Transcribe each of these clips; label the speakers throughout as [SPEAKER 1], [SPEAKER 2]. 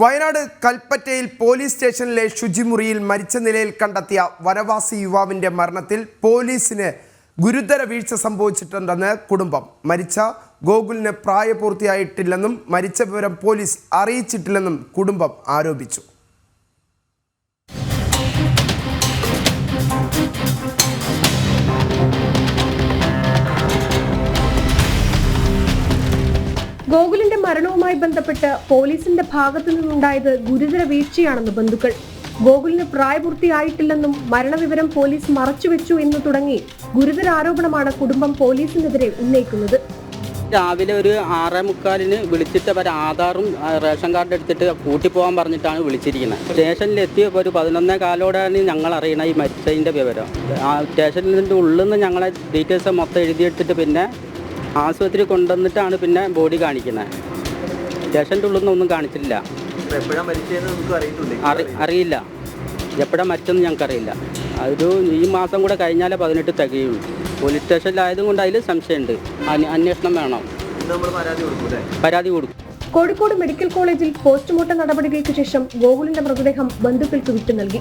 [SPEAKER 1] വയനാട് കൽപ്പറ്റയിൽ പോലീസ് സ്റ്റേഷനിലെ ശുചിമുറിയിൽ മരിച്ച നിലയിൽ കണ്ടെത്തിയ വനവാസി യുവാവിന്റെ മരണത്തിൽ പോലീസിന് ഗുരുതര വീഴ്ച സംഭവിച്ചിട്ടുണ്ടെന്ന് കുടുംബം. മരിച്ച ഗോകുലിന് പ്രായപൂർത്തിയായിട്ടില്ലെന്നും മരിച്ച വിവരം പോലീസ് അറിയിച്ചിട്ടില്ലെന്നും കുടുംബം ആരോപിച്ചു.
[SPEAKER 2] ഗോകുലിന്റെ മരണവുമായി ബന്ധപ്പെട്ട് പോലീസിന്റെ ഭാഗത്തു നിന്നുണ്ടായത് ഗുരുതര വീഴ്ചയാണെന്ന് ബന്ധുക്കൾ. ഗോകുലിന് പ്രായപൂർത്തിയായിട്ടില്ലെന്നും മരണവിവരം പോലീസ് മറച്ചുവെച്ചു എന്ന് തുടങ്ങി ഗുരുതര ആരോപണമാണ് കുടുംബം പോലീസിനെതിരെ ഉന്നയിക്കുന്നത്.
[SPEAKER 3] രാവിലെ ഒരു ആറേ മുക്കാലിന് വിളിച്ചിട്ട് അവർ ആധാറും റേഷൻ കാർഡ് എടുത്തിട്ട് കൂട്ടി പോകാൻ പറഞ്ഞിട്ടാണ് വിളിച്ചിരിക്കുന്നത്. സ്റ്റേഷനിൽ എത്തിയപ്പോൾ ഒരു പതിനൊന്നേ കാലോടെയാണ് ഞങ്ങൾ അറിയണ ഈ മരിച്ചതിന്റെ വിവരം. ആ സ്റ്റേഷനിന്റെ ഉള്ളിൽ നിന്ന് ഞങ്ങളെ ഡീറ്റെയിൽസ് മൊത്തം എഴുതിയെടുത്തിട്ട് പിന്നെ ആശുപത്രി കൊണ്ടുവന്നിട്ടാണ് പിന്നെ ബോഡി കാണിക്കുന്നത്. സ്റ്റേഷന്റെ ഉള്ളിൽ ഒന്നും കാണിച്ചിട്ടില്ല. അറിയില്ല. എപ്പോഴാണ് മറ്റൊന്നും ഞങ്ങൾക്കറിയില്ല. അതൊരു ഈ മാസം കൂടെ കഴിഞ്ഞാലേ പതിനെട്ട് തികയുള്ളൂ. പോലീസ് സ്റ്റേഷനിലായതും കൊണ്ട് അതിൽ സംശയമുണ്ട്. അന്വേ- അന്വേഷണം വേണം.
[SPEAKER 4] ഇന്ന് നമ്മൾ പരാതി കൊടുക്കും
[SPEAKER 3] പരാതി കൊടുക്കും.
[SPEAKER 2] കോഴിക്കോട് മെഡിക്കൽ കോളേജിൽ പോസ്റ്റ്മോർട്ടം നടപടികൾക്ക് ശേഷം ഗോകുലിന്റെ മൃതദേഹം ബന്ധുക്കൾക്ക് വിട്ടു നൽകി.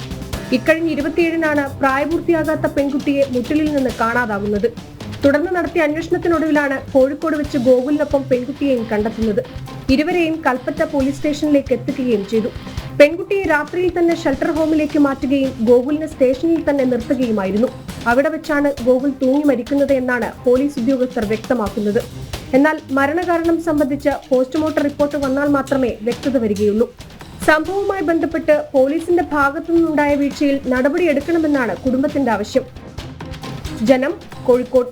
[SPEAKER 2] ഇക്കഴിഞ്ഞ് ഇരുപത്തിയേഴിനാണ് പ്രായപൂർത്തിയാകാത്ത പെൺകുട്ടിയെ മുട്ടിലിൽ നിന്ന് കാണാതാകുന്നത് തുടർന്ന് നടത്തിയ അന്വേഷണത്തിനൊടുവിലാണ് കോഴിക്കോട് വെച്ച് ഗോകുലിനൊപ്പം പെൺകുട്ടിയെയും കണ്ടെത്തുന്നത്. ഇരുവരെയും കൽപ്പറ്റ പോലീസ് സ്റ്റേഷനിലേക്ക് എത്തിക്കുകയും ചെയ്തു. പെൺകുട്ടിയെ രാത്രിയിൽ തന്നെ ഷെൽട്ടർ ഹോമിലേക്ക് മാറ്റുകയും ഗോകുലിനെ സ്റ്റേഷനിൽ തന്നെ നിർത്തുകയുമായിരുന്നു. അവിടെ വെച്ചാണ് ഗോകുൽ തൂങ്ങി മരിക്കുന്നത് എന്നാണ് പോലീസ് ഉദ്യോഗസ്ഥർ വ്യക്തമാക്കുന്നത്. എന്നാൽ മരണകാരണം സംബന്ധിച്ച് പോസ്റ്റ്മോർട്ടം റിപ്പോർട്ട് വന്നാൽ മാത്രമേ വ്യക്തത വരികയുള്ളൂ. സംഭവവുമായി ബന്ധപ്പെട്ട് പോലീസിന്റെ ഭാഗത്തു നിന്നുണ്ടായ വീഴ്ചയിൽ നടപടിയെടുക്കണമെന്നാണ് കുടുംബത്തിന്റെ ആവശ്യം. ജനം കോഴിക്കോട്.